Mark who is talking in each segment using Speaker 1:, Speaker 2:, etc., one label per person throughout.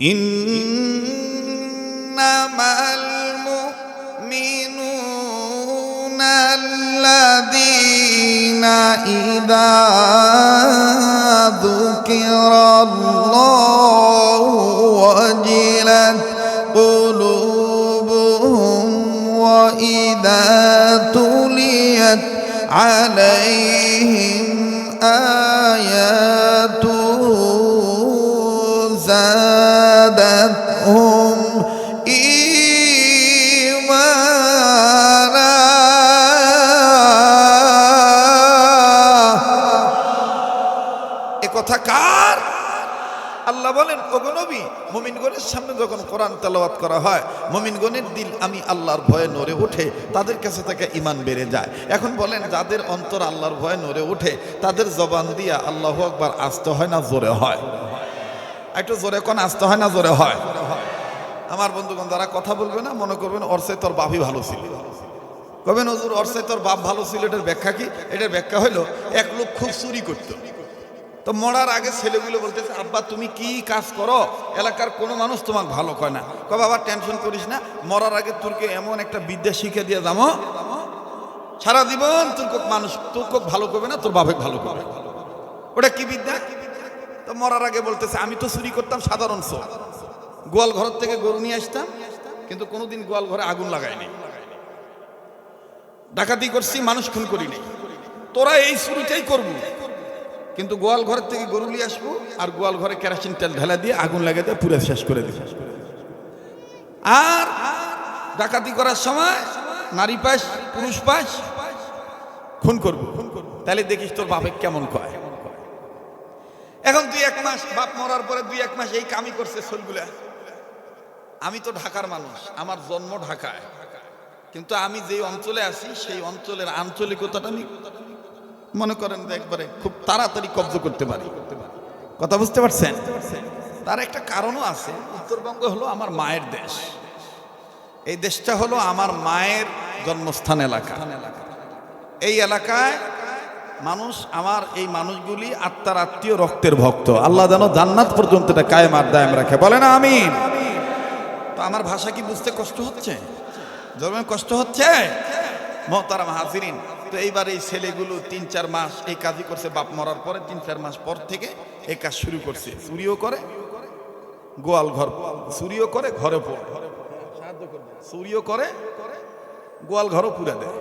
Speaker 1: إنما المؤمنون الذين إذا ذكر الله وجلت قلوبهم وإذا تليت عليهم آياته زادتهم إيمانا এ কথা কার আল্লাহ বলেন ওগো নবী মুমিনগণের সামনে যখন কোরআন তেলাওয়াত করা হয় মুমিনগণের দিল আমি আল্লাহর ভয়ে নড়ে ওঠে তাদের কাছে থেকে ইমান বেড়ে যায় এখন বলেন যাদের অন্তর আল্লাহর ভয়ে নড়ে ওঠে তাদের জবান দিয়া আল্লাহ একবার আসতে হয় না জোরে হয় একটু জোরে কোন আসতে হয় না, জোরে হয়। আমার বন্ধুগণ, যারা কথা বলবে না, মনে করবেন অর্সে তোর বাপই ভালো ছিল। কবেন হজুর অর্সে তোর বাপ ভালো ছিল, এটার ব্যাখ্যা কি? এটার ব্যাখ্যা হলো এক লোক খুব চুরি করতো। তো মরার আগে ছেলেগুলো বলতেছে, আব্বা, তুমি কি কাজ করো? এলাকার কোনো মানুষ তোমাকে ভালো কয় না। কবে আবার টেনশন করিস না, মরার আগে তোরকে এমন একটা বিদ্যা শিখে দিয়ে যাব। সারা জীবন তোর মানুষ, তোর কোক ভালো করবে না, তোর বাপে ভালো করবে। ওটা কি বিদ্যা? তো মরার আগে বলতেছে, আমি তো চুরি করতাম সাধারণ সো গোয়াল ঘর থেকে গরু নিয়ে আসতাম, কিন্তু কোনোদিন গোয়াল ঘরে আগুন লাগাইনি ডাকাতি করছি, মানুষ খুন করিনি। তোরা এই চুরিটাই করব। কিন্তু গোয়াল ঘরের থেকে গরু নিয়ে আসব, আর গোয়াল ঘরে কেরাসিন তেল ঢেলা দিয়ে আগুন লাগিয়ে দিয়ে পুরো শেষ করে দিব। আর ডাকাতি করার সময় নারী পাস, পুরুষ পাস, খুন করব। তাহলে দেখিস তোর বাপে কেমন কয়। এখন দুই এক মাস বাপ মরার পরে দুই এক মাস এই কামই করছে সলগুলা আমি তো ঢাকার মানুষ, আমার জন্ম ঢাকায়। কিন্তু আমি যে অঞ্চলে আছি, সেই অঞ্চলের আঞ্চলিকতাটা আমি মনে করেন যে একবারে খুব তাড়াতাড়ি কব্জ করতে পারি। কথা বুঝতে পারছেন? তার একটা কারণও আছে, উত্তরবঙ্গ হলো আমার মায়ের দেশ। এই দেশটা হলো আমার মায়ের জন্মস্থান এলাকা। এই এলাকায় মানুষ আমার এই মানুষগুলি আত্মার আত্মীয় রক্তের ভক্ত। আল্লাহ যেন জান্নাত পর্যন্ত এটা কায়েম আর দায়েম রাখে। বলে না আমি তো আমার ভাষা কি বুঝতে কষ্ট হচ্ছে? জন্মের কষ্ট হচ্ছে? মহতারাম হাজিরিন, তো এইবার এই ছেলেগুলো তিন, চার মাস এই কাজই করছে, বাপ মরার পরে তিন, চার মাস পর থেকে এই কাজ শুরু করছে। চুরিও করে, গোয়াল ঘর, চুরিও করে, ঘরে চুরিও করে, গোয়াল ঘরও পুরে দেয়।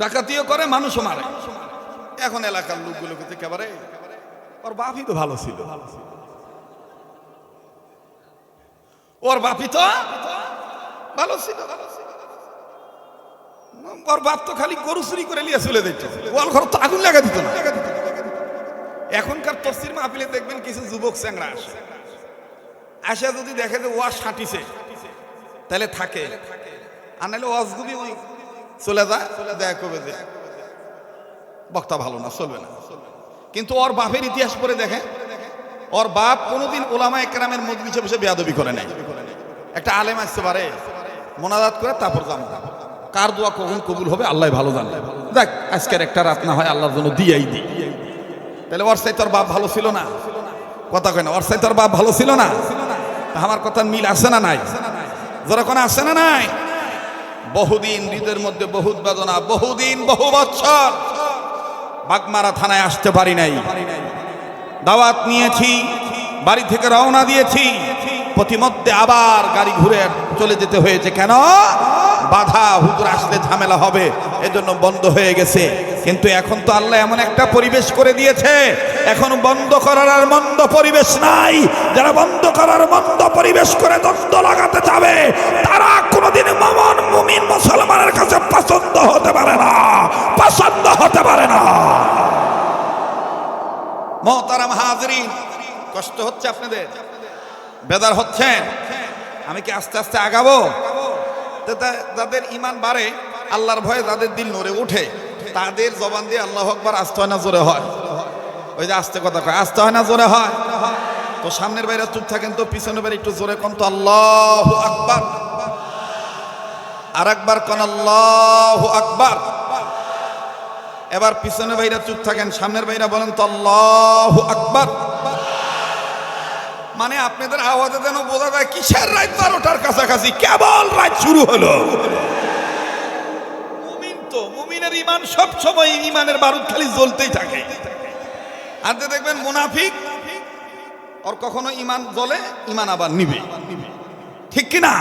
Speaker 1: ডাকাতিও করে, মানুষও মারে। এখন এলাকার লোকগুলোকে থেকে একেবারে ওর বাপই তো ভালো ছিল। ওর বাপই তো ভালো ছিল। ওর বাপ তো খালি গরু চুরি করে চলে দিত ঘর তো আগুন লাগা দিত না। এখনকার তফসির মাহফিলে দেখবেন কিছু যুবক চ্যাংরা আসে। আসে যদি দেখে যে ওয়াশ হাঁটিছে তাহলে থাকে। আর নাহলে ওয়াজগুবি ওই চলে যায় দেখা করবে যে। বক্তা ভালো না, চলবে না। কিন্তু ওর বাপের ইতিহাস পড়ে দেখে, ওর বাপ কোনোদিন ওলামা একরামের মজলিসে বসে বেয়াদবি করে নাই। একটা আলেম আসতে পারে, মোনাজাত করে তারপর যাব কার দোয়া কখন কবুল হবে, আল্লাহ ভালো জানে। দেখ, আজকের একটা রাত না হয় আল্লাহর জন্য দিয়েই দিই। তাহলে ওর সাই তোর বাপ ভালো ছিল না? কথা কয় না, ওর সাই তোর বাপ ভালো ছিল না? আমার কথা মিল আছে না নাই? যেরকম আছে না নাই? বহুদিন হৃদের মধ্যে বহুত বেদনা, বহুদিন বহু বছর বাগমারা থানায় আসতে পারি নাই। দাওয়াত নিয়েছি, বাড়ি থেকে রওনা দিয়েছি। প্রতিমধ্যে আবার গাড়ি ঘুরে চলে যেতে হয়েছে। কেন? বাধা হুজুর আসলে ঝামেলা হবে, এজন্য বন্ধ হয়ে গেছে। কিন্তু এখন তো আল্লাহ এমন একটা পরিবেশ করে দিয়েছে, এখন বন্ধ করার আর মন্দ পরিবেশ নাই। যারা বন্ধ করার মন্দ পরিবেশ করে দ্বন্দ্ব লাগাতে যাবে তারা কোনোদিন মমন মুমিন মুসলমানের কাছে পছন্দ হতে পারে না, পছন্দ হতে পারে না। মহতারাম হাজরি কষ্ট হচ্ছে আপনাদের? বেদার হচ্ছেন আমি কি আস্তে আস্তে আগাবো? যাদের ইমান বাড়ে, আল্লাহর ভয়ে যাদের দিল নড়ে ওঠে তাদের জবান দিয়ে আল্লাহ আকবার আসতে হয় না, জোরে হয়। ওই যে আস্তে কথা কয়, আসতে হয় না, জোরে হয়। তো সামনের বাইরে চুপ থাকেন তো, পিছনের বাইরে একটু জোরে কন তো, আল্লাহ আকবার। আর একবার কন, আল্লাহ আকবার। এবার পিছনের বাইরে চুপ থাকেন, সামনের বাইরে বলেন তো, আল্লাহ আকবার। মানে আপনাদের আওয়াজে যেন বোঝা যায়, কিসের রাত বারোটার কাছাকাছি? কেবল রাত শুরু হলো। তো মুমিনের ইমান সব সময় ইমানের বারুদ খালি জ্বলতেই থাকে। আর যে দেখবেন মুনাফিক, ওর কখনো ইমান জ্বলে ইমান আবার নিবে। ঠিক কিনা?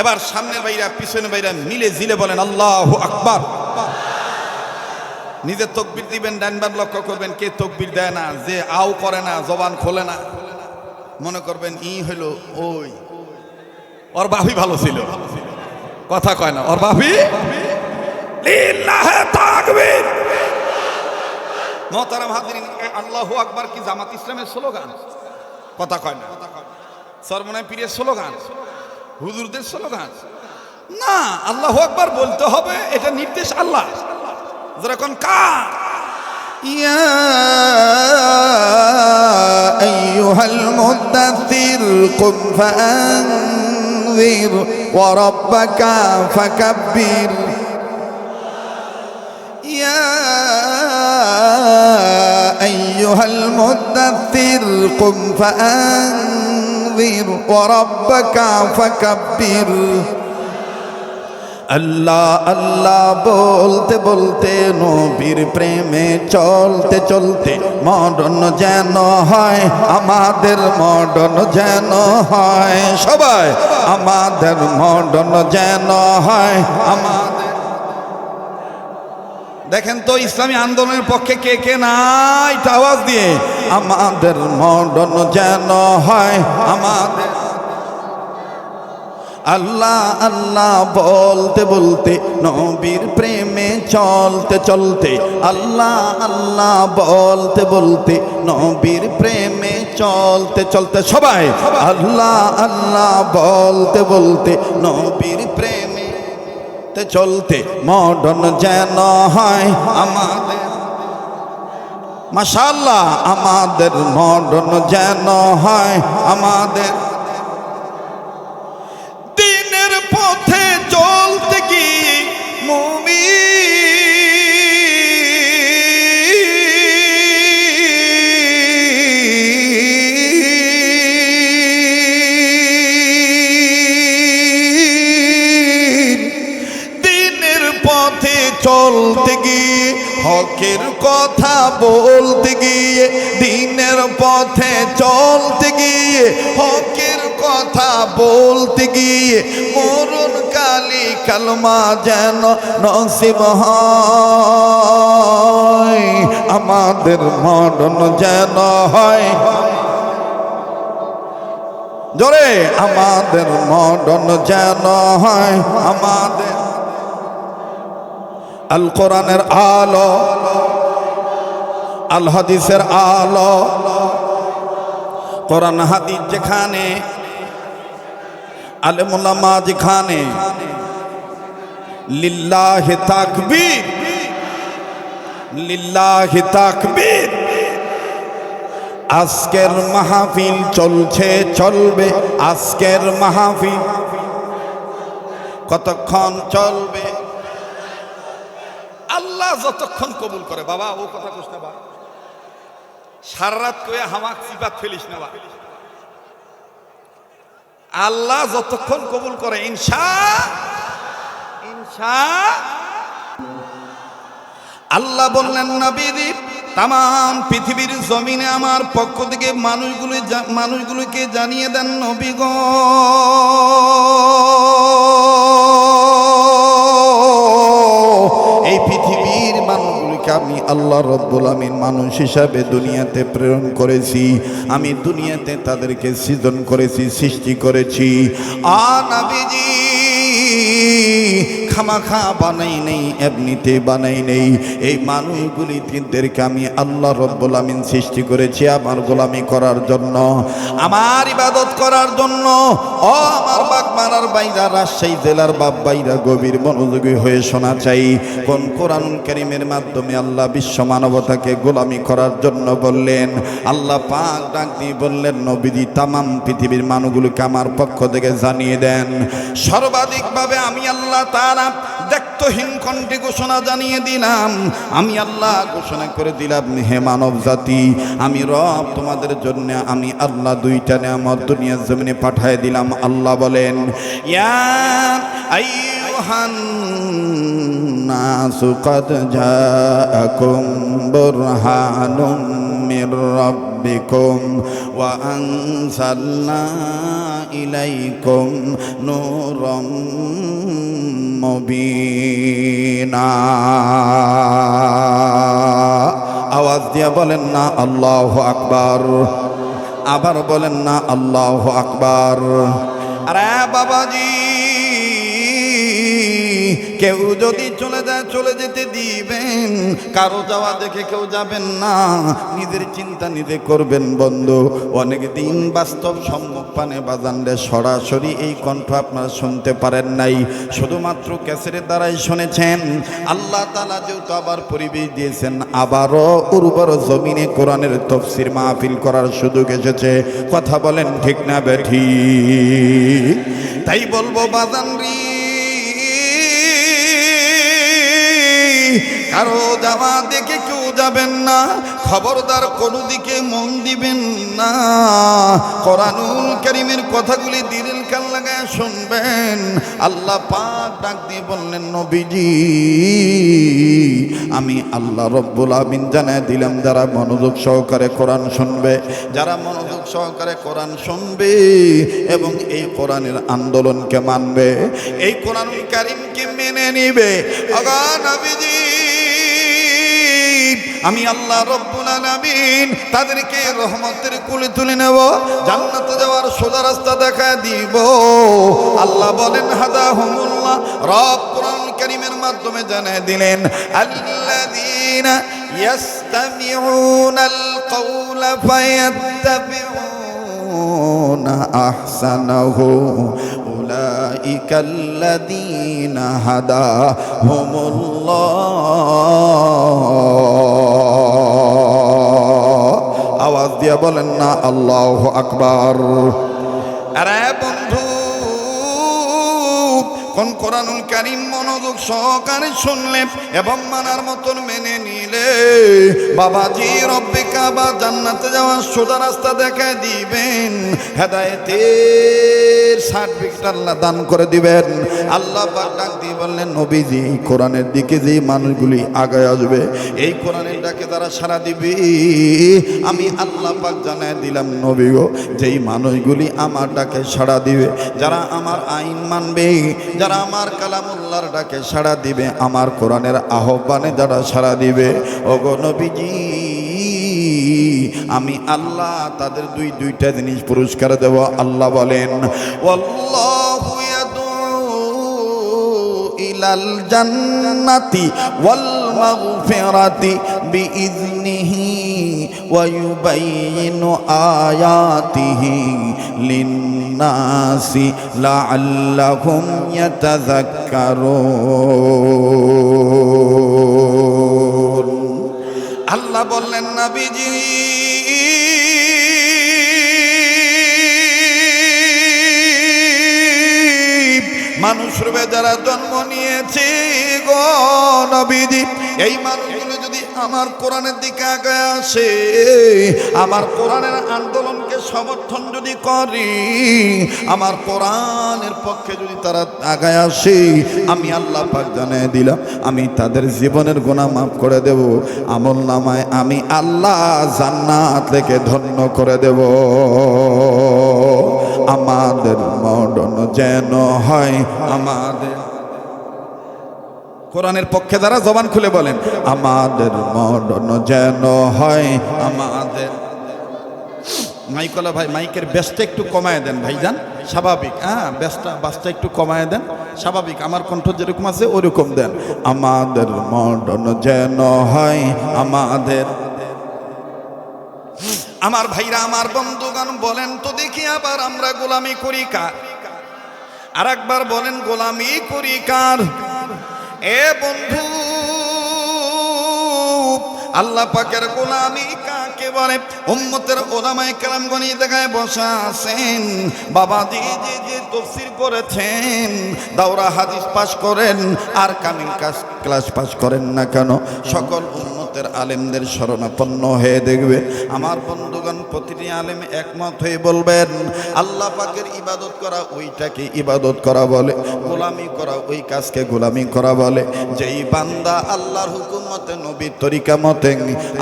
Speaker 1: এবার সামনের বাইরা পিছনের বাইরা মিলে জিলে বলেন, আল্লাহ আকবার। নিজের তকবির দিবেন ডানবার লক্ষ্য করবেন, কে তকবির দেয় না, যে আও করে না, জবান খোলে না। মনে করবেন, ই হইল ওই। ওর বাপি ভালো ছিল। কথা কয় না, ওর তাকবীর মহতারাম হাজিরিন আল্লাহ আকবার কি জামাত ইসলামের স্লোগান? কথা কয় না। সরমনায় পীরের স্লোগান? হুজুরদের স্লোগান? না আল্লাহ আকবার বলতে হবে এটা নির্দেশ আল্লাহ। যেরকম কা
Speaker 2: ইয়া আইয়ুহাল মুদাদ্দির কুম ফাআনযির ওয়া রাব্বাকা ফাকাব্বির। يا أيها المدثر قم فأنذر وربك فكبر আল্লাহ আল্লাহ বলতে বলতে নবীর প্রেমে চলতে চলতে মডন যেন হয় আমাদের মডন যেন হয় সবাই আমাদের মডন যেন হয় আমাদের
Speaker 1: দেখেন তো ইসলামী আন্দোলনের পক্ষে কে কে নাই? আওয়াজ দিয়ে,
Speaker 2: আমাদের মডন যেন হয়, আমাদের আল্লাহ আল্লাহ বলতে বলতে, নবীর প্রেমে চলতে চলতে, আল্লাহ আল্লাহ বলতে বলতে, নবীর প্রেমে চলতে চলতে, সবাই, আল্লাহ আল্লাহ বলতে বলতে, নবীর প্রেমে তে চলতে মডন যেন হয় আমাদের। মাসাল্লাহ আমাদের মডন যেন হয় আমাদের। দিনের পথে কথা বলতে গিয়ে, দিনের পথে চলতে গিয়ে, হকের কথা বলতে গিয়ে, মরণ কালী কালমা যেন নসিব হয়, আমাদের মরণ যেন হয়। জোরে, আমাদের মডন যেন হয়, আমাদের আল কোরআনের আলো আল হাদিসের আলো। কোরআন হাদিস যেখানে আলেমুল্লামা যেখানে, লিল্লাহি তাকবীর লিল্লাহি তাকবীর। আজকের মাহফিল চলছে, চলবে, আজকের মাহফিল। কতক্ষণ চলবে?
Speaker 1: আল্লাহ যতক্ষণ কবুল করে, বাবা, ও কথা না, বাবা। সারা রাত কয়ে হামাক সিপাত ফেলিস না আল্লাহ যতক্ষণ কবুল করে, ইনশা ইনশা। আল্লাহ বললেন নবীদি তাম পৃথিবীর জমিনে আমার পক্ষ থেকে মানুষগুলি মানুষগুলোকে জানিয়ে দেন নবী
Speaker 2: আমি আল্লাহ রব্বুল আমিন মানুষ হিসাবে দুনিয়াতে প্রেরণ করেছি। আমি দুনিয়াতে তাদেরকে সৃজন করেছি, সৃষ্টি করেছি। আনাবিজি খামাখা বানাই নেই, এমনিতে বানাই নেই। এই মানুষগুলিদেরকে আমি আল্লাহ রব্বুল আমিন সৃষ্টি করেছি আমার গোলামি করার জন্য, আমার ইবাদত করার জন্য। ও আমার বাগ মারার বাইরা রাজশাহী জেলার বাপ বাইরা গভীর মনোযোগী হয়ে শোনা চাই। কোন কোরআন করিমের মাধ্যমে আল্লাহ বিশ্ব মানবতাকে গোলামি করার জন্য বললেন, আল্লাহ পাক ডাক দিয়ে বললেন, নবীজি তামাম পৃথিবীর মানুষগুলোকে আমার পক্ষ থেকে জানিয়ে দেন। সর্বাধিকভাবে আমি আল্লাহ তারা দায়িত্বহীন কণ্ঠে ঘোষণা জানিয়ে দিলাম আমি আল্লাহ ঘোষণা করে দিলাম হে মানব জাতি আমি রব তোমাদের জন্য আমি আল্লাহ দুইটা নিয়ামত দুনিয়ার জমিনে পাঠায় দিলাম আল্লাহ বলেন ইয়া আইয়ুহান الناس قد جاءكم برهان من ربكم وأنزلنا إليكم نورا مبينا আওয়াজ দিয়ে বলেন না আল্লাহ আকবার আবার বলেন না আল্লাহ আকবার আরে বাবাজি কেউ যদি চলে যায়, চলে যেতে দিবেন। কারও যাওয়া দেখে কেউ যাবেন না। নিজের চিন্তা নিজে করবেন, বন্ধু। অনেক দিন বাস্তব সম্মুখ পানে বাজানরে সরাসরি এই কণ্ঠ আপনারা শুনতে পারেন নাই। শুধুমাত্র ক্যাসেটের দ্বারাই শুনেছেন। আল্লাহ তালা যেহেতু আবার পরিবেশ দিয়েছেন, আবারও উর্বর জমিনে কোরআনের তফসির মাহফিল করার সুযোগ এসেছে। কথা বলেন ঠিক না বেঠি তাই বলব, বাজান বাজানরি কারও যাওয়া দেখে কেউ যাবেন না, খবরদার কোনো দিকে মন দিবেন না। করানুল করিমের কথাগুলি দিলেন শুনবেন। আল্লাহ পাক ডাক দিয়ে বললেন, নবীজি, আমি আল্লাহ রব্বুল আমিন জানায় দিলাম, যারা মনোযোগ সহকারে কোরআন শুনবে, যারা মনোযোগ সহকারে কোরআন শুনবে এবং এই কোরআনের আন্দোলনকে মানবে, এই কোরআনুল কারিমকে মেনে নিবে। আগা নবীজি আমি আল্লাহ রব্বুল আলামিন তাদেরকে রহমতের কুলে তুলে নেব জান্নাতে যাওয়ার সোজা রাস্তা দেখা দিব আল্লাহ বলেন হাদা হুমুল্লাহ রব কোরআন কারীমের মাধ্যমে জানিয়ে দিলেন আল্লাযীনা ইয়াস্তামিউনাল কওলা ফায়াত্তাবিউনা আহসানাহু أولئك الذين هداهم الله দিয়ে বলেন না, আল্লাহ আকবার। আরে বন্ধু, কোন কোরআনুল কারিম মনোযোগ সহকারে শুনলে এবং মানার মতন মেনে নিলে, বাবাজি রব্বে কাবা জান্নাতে যাওয়ার সোজা রাস্তা দেখে দিবেন হেদায়েতের সার্টিফিকেট আল্লাহ দান করে দিবেন। আল্লাহ ডাক দিয়ে বললেন, নবীজি কোরআনের দিকে যে মানুষগুলি আগায় আসবে, এই কোরআনের ডাকে তারা সারা দিবে। আমি আল্লাহ পাক জানায় দিলাম, নবী গো, যেই মানুষগুলি আমার ডাকে সাড়া দিবে, যারা আমার আইন মানবে, যারা আমার কালামুল্লাহর ডাকে সাড়া দিবে, আমার কোরআনের আহ্বানে যারা সাড়া দিবে। ওগো নবীজি আমি আল্লাহ তাদের দুই, দুইটা জিনিস পুরস্কার দেব, আল্লাহ বলেন ইলাল জান্নাতি ওয়াল মাগফিরাতি বিইذনিহি ওয়া ইউবাইয়িনু আয়াতিহি লিন-নাসি লাআল্লাহুম ইয়াতাযাক্কারুন। আল্লাহ বললেন, নবীজি যারা জন্ম নিয়েছে গো এই মানুষগুলো যদি আমার কোরআনের দিকে আগে আসে, আমার কোরআনের আন্দোলনকে সমর্থন যদি করি, আমার কোরআনের পক্ষে যদি তারা আগায় আসে, আমি আল্লাহ পাক জানিয়ে দিলাম, আমি তাদের জীবনের গোনা মাফ করে দেব, আমল নামায় আমি আল্লাহ জান্নাত থেকে ধন্য করে দেব। আমাদের মডন যেন হয়। আমাদের। কোরআনের পক্ষে দ্বারা জবান খুলে বলেন আমাদের মডন যেন হয়। আমাদের। মাইকলা ভাই মাইকের ব্যস্তা একটু কমায় দেন ভাইজান। স্বাভাবিক হ্যাঁ ব্যস্তা বাসটা একটু কমায় দেন। স্বাভাবিক আমার কণ্ঠ যেরকম আছে ওরকম দেন। আমাদের মডন যেন হয়। আমাদের। আমার ভাইরা, আমার বন্ধুগান বলেন তো দেখি আবার আমরা গোলামি করি কার? আর একবার বলেন, গোলামি করি কার? এ বন্ধু, আল্লাহ পাকের গোলামি কাকে বলে? উম্মতের ওলামায়ে কেরাম গনি দেখায় বসা আছেন। বাবাজি যে যে তফসির করেছেন, দাওরা হাদিস পাশ করেন, আর কামিল ক্লাস পাশ করেন না কেন? সকল উম্মতের আলেমদের শরণাপন্ন হয়ে দেখবে। আমার বন্ধুগণ, প্রতিটি আলেম একমত হয়ে বলবেন, আল্লাহ পাকের ইবাদত করা, ওইটাকে ইবাদত করা বলে, গোলামি করা, ওই কাজকে গোলামি করা বলে। যেই বান্দা আল্লাহর হুকুম মতে, নবীর তরিকা মতে,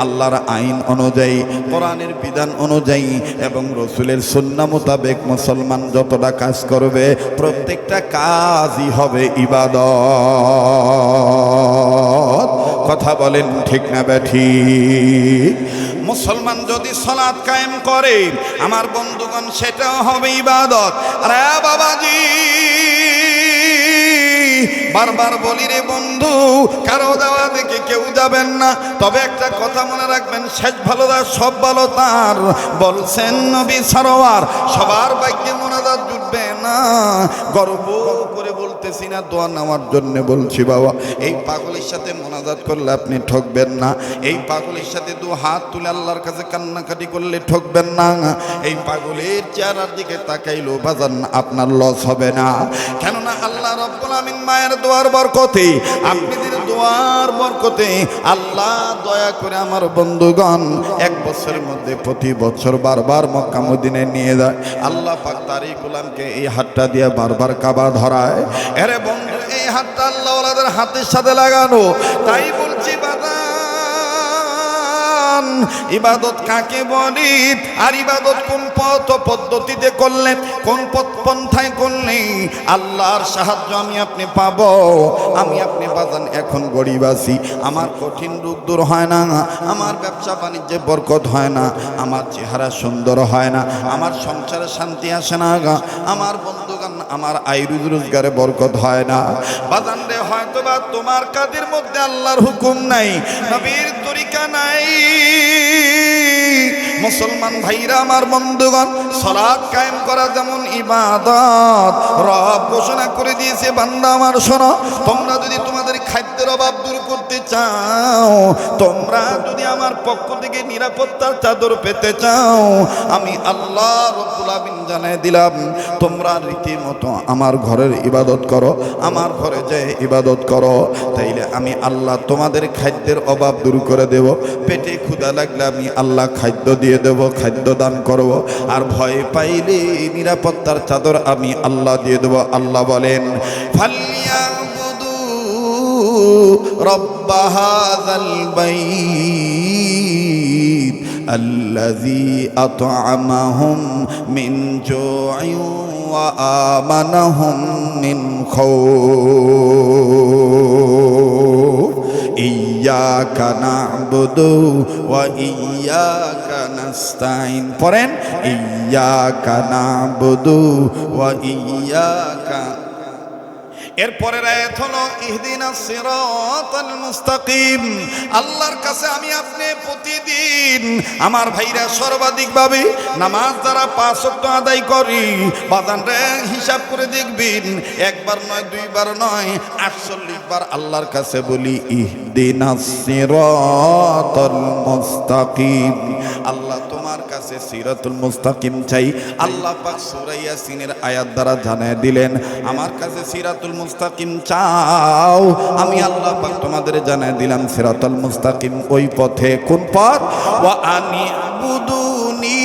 Speaker 2: আল্লাহর আইন অনুযায়ী, কোরআনের বিধান অনুযায়ী এবং রসুলের সুন্না মোতাবেক মুসলমান যতটা কাজ করবে, প্রত্যেকটা কাজই হবে ইবাদত। কথা বলেন, ঠিক না ব্যাঠি? মুসলমান যদি সলাৎ কায়েম করে, আমার বন্ধুগণ, সেটাও হবে ইবাদত। আরে বাবাজি, বারবার বলি রে বন্ধু, কারও দেওয়া দেখে কেউ যাবেন না। তবে একটা কথা মনে রাখবেন, শেষ ভালো তার সব ভালো তার। বলছেন নবী সরোয়ার, সবার ভাগ্যে মোনাজাত জুটবে না। গর্ব করে বলতেছি না, দোয়া নেওয়ার জন্য বলছি বাবা। এই পাগলের সাথে মোনাজাত করলে আপনি ঠকবেন না। এই পাগলের সাথে দু হাত তুলে আল্লাহর কাছে কান্নাকাটি করলে ঠকবেন না। এই পাগলের চেহারার দিকে তাকাইলো বাজান আপনার লস হবে না। কেননা আল্লাহ রব্বুল আমিন মায়ের দোয়ার বরকতে আপনাদের দোয়ার বরকতে আল্লাহ দয়া করে আমার বন্ধুগণ এক বছরের মধ্যে প্রতি বছর বারবার মক্কা মদিনে নিয়ে যায়। আল্লাহ পাক তারই গোলামকে এই হাতটা দিয়ে বারবার কাবা ধরায়। এরে বন্ধু, এই হাতটা আল্লাহ হাতের সাথে লাগানো। তাই বলছি বাদান ইবাদত কাকে বলি? আর ইবাদত কোন পথ পদ্ধতিতে করলে, কোন পথ পন্থায় করলে? আল্লাহর সাহায্য আমি আপনি পাব। আমি আপনি বাজান এখন গরিব আছি। আমার কঠিন রোগ দূর হয় না। আমার ব্যবসা বাণিজ্যে বরকত হয় না। আমার চেহারা সুন্দর হয় না। আমার সংসারে শান্তি আসে না আমার বন্ধুগান আমার আয় রোজগারে বরকত হয় না। বাজান হয়তো বা তোমার কাদের মধ্যে আল্লাহর হুকুম নাই, নবীর তরিকা নাই। মুসলমান ভাইরা, আমার বন্ধুগণ সলাদ কায়েম করা যেমন ইবাদত, রব ঘোষণা করে দিয়েছে, বান্দা আমার শোনো, তোমরা যদি তোমাদের খাদ্যের অভাব দূর করতে চাও, তোমরা যদি আমার পক্ষ থেকে নিরাপত্তার চাদর পেতে চাও, আমি আল্লাহ আমিন জানাই দিলাম, তোমরা রীতিমতো আমার ঘরের ইবাদত করো, আমার ঘরে যে ইবাদত করো, তাইলে আমি আল্লাহ তোমাদের খাদ্যের অভাব দূর করে দেব, পেটে ক্ষুদা লাগলে আমি আল্লাহ খাদ্য দিয়ে দেব, খাদ্য দান করব, আর ভয় পাইলে নিরাপত্তার চাদর আমি আল্লাহ দিয়ে দেব, আল্লাহ বলেন ফালিয়াবুদু رب هذا البيت الذي أطعمهم من جوع وآمنهم من خوف إياك نعبد وإياك نستعين قرن إياك نعبد وإياك এরপরের আয়াত হলো, ইহদিনা সিরাতাল মুস্তাকিম। আল্লাহর কাছে আমি আপনি প্রতিদিন আমার ভাইরা সর্বাধিকভাবে নামাজ দ্বারা পাঁচ ওয়াক্ত আদায় করি বাদান রে, হিসাব করে দেখবেন, একবার নয়, দুইবার নয়, আটচল্লিশ বার আল্লাহর কাছে বলি, ইহদিনা সিরাতাল মুস্তাকিম। আল্লাহ তোমার কাছে সিরাতুল মুস্তাকিম চাই। আল্লাহ পাক সূরা ইয়াসিনের আয়াত দ্বারা জানায় দিলেন, আমার কাছে সিরাতুল মুস্তাকিম চাও। আমি আল্লাহ পাক তোমাদের জানাই দিলাম সিরাতুল মুস্তাকিম, ওই পথে কোন পথ? ওয়া আনি বুদুনি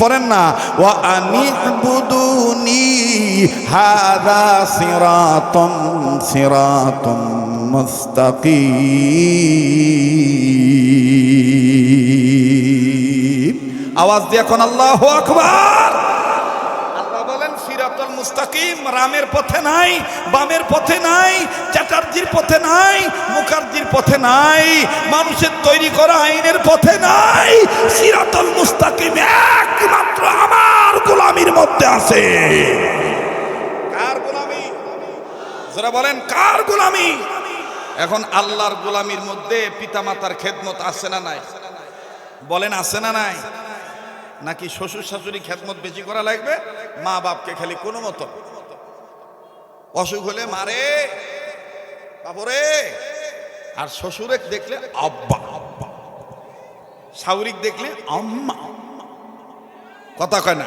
Speaker 2: পড়েন না। ওয়া আনি বুদুনি হাদা সিরাতুম সিরাতুম মুস্তাকিম। আওয়াজ দিয়ে এখন আল্লাহ আকবার। মুস্তাকিম, রামের পথে নাই, বামের পথে নাই, চ্যাটার্জির পথে নাই, মুখার্জির পথে নাই, মানুষের তৈরি করা আইনের পথে নাই, সিরাতুল মুস্তাকিম একমাত্র আমার গোলামির মধ্যে আছে। কার গোলামি? যারা বলেন, কার গোলামি? এখন আল্লাহর গোলামির মধ্যে পিতামাতার খেদমত আছে না নাই? বলেন, আছে না নাই? নাকি শ্বশুর শাশুড়ি খেদমত বেশি করা লাগবে? মা বাপকে খালি কোনো মতো। অসুখ হলে মারে বাবরে আর শ্বশুরে দেখলে আব্বা। আব্বা
Speaker 1: শাউরিক দেখলে আম্মা। কথা কয় না?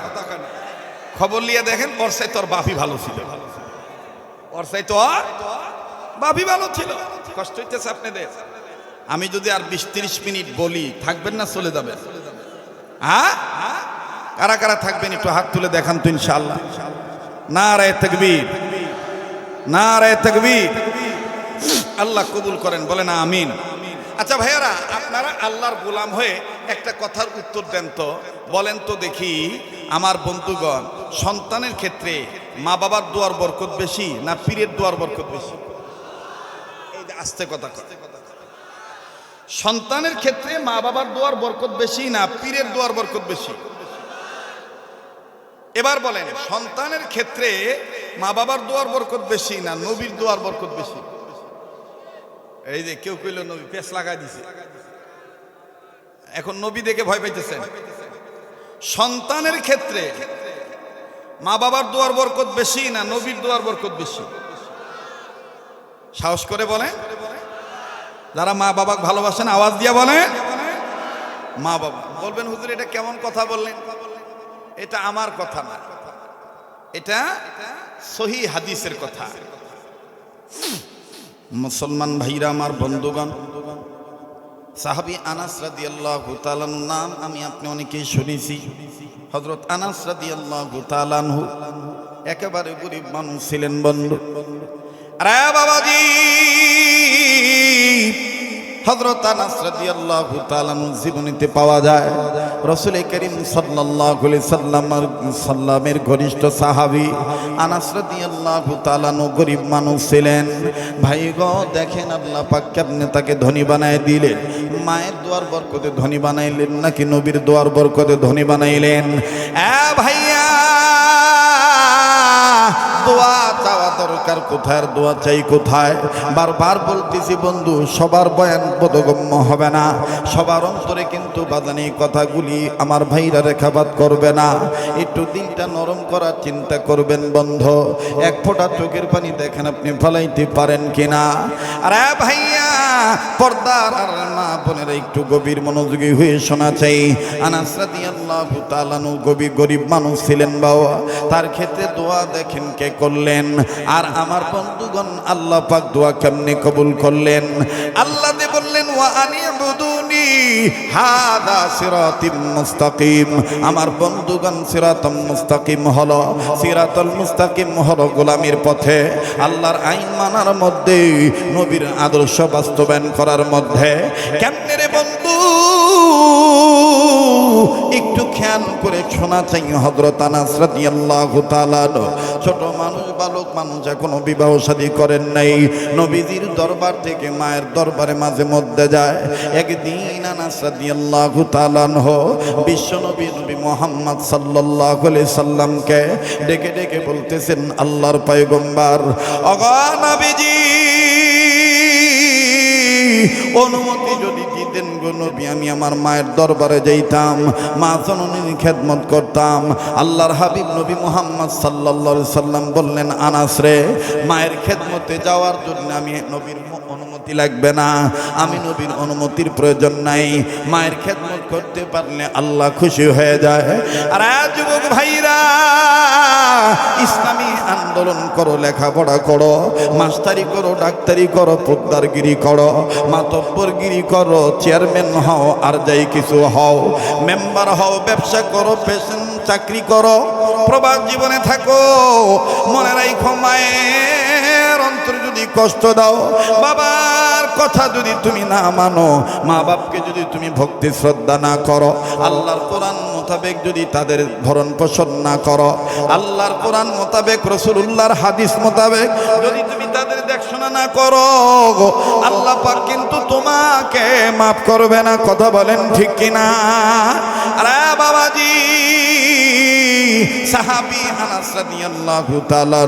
Speaker 1: খবর নিয়ে দেখেন ওর সাথে তোর বাপি ভালো ছিল। ওর সাথে তোর বাপি ভালো ছিল। কষ্ট হইতেছে আপনাদের। আমি যদি আর বিশ তিরিশ মিনিট বলি, থাকবেন না, চলে যাবেন। হ্যাঁ? কারা কারা থাকবেন একটু হাত তুলে দেখান তো ইনশাল্লাহ না রায় তকবীর। না রায় তকবীর। আল্লাহ কবুল করেন বলে না আমিন। আচ্ছা ভাইয়ারা, আপনারা আল্লাহর গোলাম হয়ে একটা কথার উত্তর দেন তো। বলেন তো দেখি, আমার বন্ধুগণ, সন্তানের ক্ষেত্রে মা বাবার দোয়ার বরকত বেশি না পীরের দোয়ার বরকত বেশি? এই যে আস্তে কথা। সন্তানের ক্ষেত্রে মা বাবার দোয়ার বরকত বেশি না পীরের দোয়ার বরকত বেশি? এবার বলেন, সন্তানের ক্ষেত্রে মা বাবার দোয়ার বরকত বেশি না নবীর দোয়ার বরকত বেশি? এই যে কেউ কইল, নবী পেস লাগাই দিছে। এখন নবী দেখে ভয় পাইতেছেন। সন্তানের ক্ষেত্রে মা বাবার দোয়ার বরকত বেশি না নবীর দোয়ার বরকত বেশি? সাহস করে বলেন। যারা মা বাবাকে ভালোবাসেন, আওয়াজ দিয়ে বলেন। মা বাবা বলবেন, হুজুর, এটা কেমন কথা বললেন? এটা আমার কথা না। এটা সহি হাদিসের কথা। মুসলমান ভাইরা, আমার বন্ধুগণ, সাহাবি আনাস রাদি আল্লাহ নাম আমি আপনি অনেকেই শুনেছি। হজরত আনাস রাদি আল্লাহ তালানহু একেবারে গরিব মানুষ ছিলেন বন্ধু। আরে বাবাজি! হজরত আনাস রাদিয়াল্লাহু তাআলার জীবনীতে পাওয়া যায়। রাসূল করিম সাল্লাল্লাহু আলাইহি সাল্লামের সাল্লামের ঘনিষ্ঠ সাহাবী আনাস রাদিয়াল্লাহু তাআলা গরিব মানুষ ছিলেন। ভাই গো, দেখেন আল্লাহ পাক কেমনে তাকে ধনী বানায় দিলেন। মায়ের দোয়ার বরকতে ধনী বানাইলেন নাকি নবীর দোয়ার বরকতে ধনী বানাইলেন? এ ভাইয়া দোয়া চাওয়া দরকার কোথায় দোয়া চাই কোথায়? বারবার বলতেছি, বন্ধু, সবার বয়ান বোধগম্য হবে না। সবার অন্তরে কিন্তু বাদানি কথাগুলি আমার ভাইরা রেখাপাত করবে না। একটু দিনটা নরম করার চিন্তা করবেন, বন্ধ। এক ফোঁটা চোখের পানি দেখেন আপনি ফলাইতে পারেন কিনা। আরে ভাইয়া, পর্দার আর মা বোনেরা একটু গভীর মনোযোগী হয়ে শোনা চাই। আনাস রাদিয়াল্লাহু তাআলা গভীর গরিব মানুষ ছিলেন বাবা। তার ক্ষেত্রে দোয়া দেখেন কে করলেন। আর আমার বন্ধুগণ আল্লাহ পাক দোয়া কেমনে কবুল করলেন? আল্লাহ দে বললেন, ওয়া আনিবুদুনি হাদা সিরাতিম মুস্তাকিম। আমার বন্ধুগণ সিরাতাম মুস্তাকিম হলো, সিরাতুল মুস্তাকিম হলো গোলামির পথে, আল্লাহর আইন মানার মধ্যে, নবীর আদর্শ বাস্তবায়ন করার মধ্যে। কেমনে বন্ধু, একটু খেয়াল করে শোনা চাই হজরত ছোট মানুষ, বালক মানুষ এখনও বিবাহ শাদী করেন নাই। নবীজির দরবার থেকে মায়ের দরবারে মাঝে মধ্যে যায়। একদিন বিশ্ব নবী নবী মোহাম্মদ সাল্লাল্লাহু সাল্লামকে ডেকে ডেকে বলতেছেন, আল্লাহর পয়গম্বর, অগা নবীজি, অনুমতি গো নবী, আমি আমার মায়ের দরবারে যাইতাম, মা জননীর খেদমত করতাম। আল্লাহর হাবিব নবী মোহাম্মদ সাল্লা সাল্লাম বললেন, আনাস রে, মায়ের খেদমতে যাওয়ার জন্য আমি নবীর ম- অনুমতি লাগবে না। আমি নবীর অনুমতির প্রয়োজন নাই। মায়ের খেদমত করতে পারলে আল্লাহ খুশি হয়ে যায়। আর যুবক ভাইরা, ইসলামী আন্দোলন করো, লেখাপড়া করো, মাস্টারি করো, ডাক্তারি করো, পোদ্দারগিরি করো, মাতব্বরগিরি করো, চেয়ারম্যান হও, আর যাই কিছু হও, মেম্বার হও, ব্যবসা করো, পেশন, চাকরি করো, প্রবাস জীবনে থাকো, মনে রাখো মায়ের অন্তর যদি কষ্ট দাও, বাবার কথা যদি তুমি না মানো, মা বাপকে যদি তুমি ভক্তি শ্রদ্ধা না করো, আল্লাহর কোরআন মোতাবেক যদি তাদের ভরণ পোষণ না করো, আল্লাহর কোরআন মোতাবেক রসুল্লাহর হাদিস মোতাবেক যদি তুমি তাদের দেখশোনা না করো, আল্লাহ পাক কিন্তু তোমাকে মাফ করবে না, কথা বলেন ঠিক কিনা? আরে বাবাজি! সাহাবি আনাস রাদিয়াল্লাহু তাআলা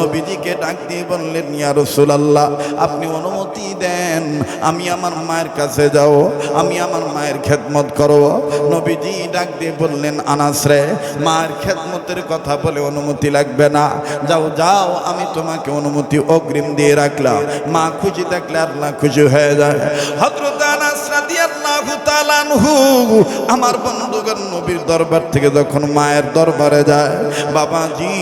Speaker 1: নবীজিকে ডাক দিয়ে বললেন, ইয়া রাসূলুল্লাহ, আপনি অনুমতি দেন, আমি আমার মায়ের কাছে যাও, আমি আমার মায়ের খেদমত করব। নবীজি ডাক দিয়ে বললেন, আনাস রে, মায়ের খেদমতের কথা বলে অনুমতি লাগবে না। যাও যাও, আমি তোমাকে অনুমতি অগ্রিম দিয়ে রাখলাম। মা খুশি থাকলে আল্লাহ খুশি হয়ে যায়। হযরত আনাস
Speaker 2: আমার বন্ধুগণ নবীর দরবার থেকে যখন মায়ের দরবারে যায়, বাবাজি,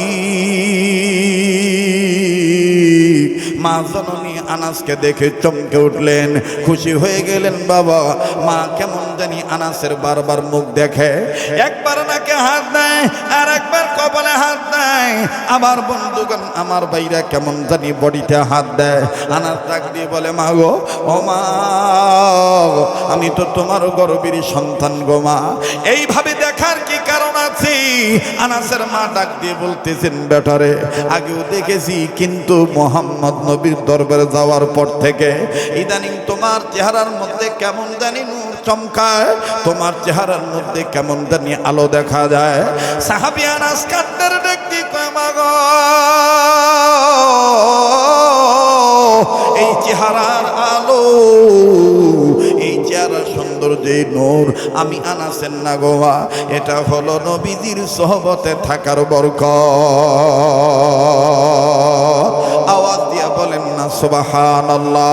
Speaker 2: মা জননী আনাসকে দেখে চমকে উঠলেন, খুশি হয়ে গেলেন, বাবা, মা কেমন জানি আনাসের বারবার মুখ দেখে, একবার নাকে হাত দেয় আর হাত দেয় আমার বন্ধুগণ, আমার ভাইরা কেমন জানি বডিতে হাত দেয় আনাস ডাক দিয়ে বলে, মা গো, ও মা, আমি তো তোমার গর্বের সন্তান গো মা। এইভাবে দেখার কি কারণ আছে? আনাসের মা ডাক দিয়ে বলতেছেন, বেটারে, আগেও দেখেছি, কিন্তু মোহাম্মদ নবীর দরবারে যাওয়ার পর থেকে ইদানিং তোমার চেহারার মধ্যে কেমন জানি নূর চমকায়, তোমার চেহারার মধ্যে কেমন জানি আলো দেখা যায়। সাহাবি আনাস কান্দার ব্যক্তি কয় মা গো এই চেহারার আলো, এই চেহারার সৌন্দর্য নূর আমি আনাসেন না গোয়া এটা হলো নবীজির সহবতে থাকার বরক আওয়াজ দিয়া বলেন না, সুবহানাল্লাহ।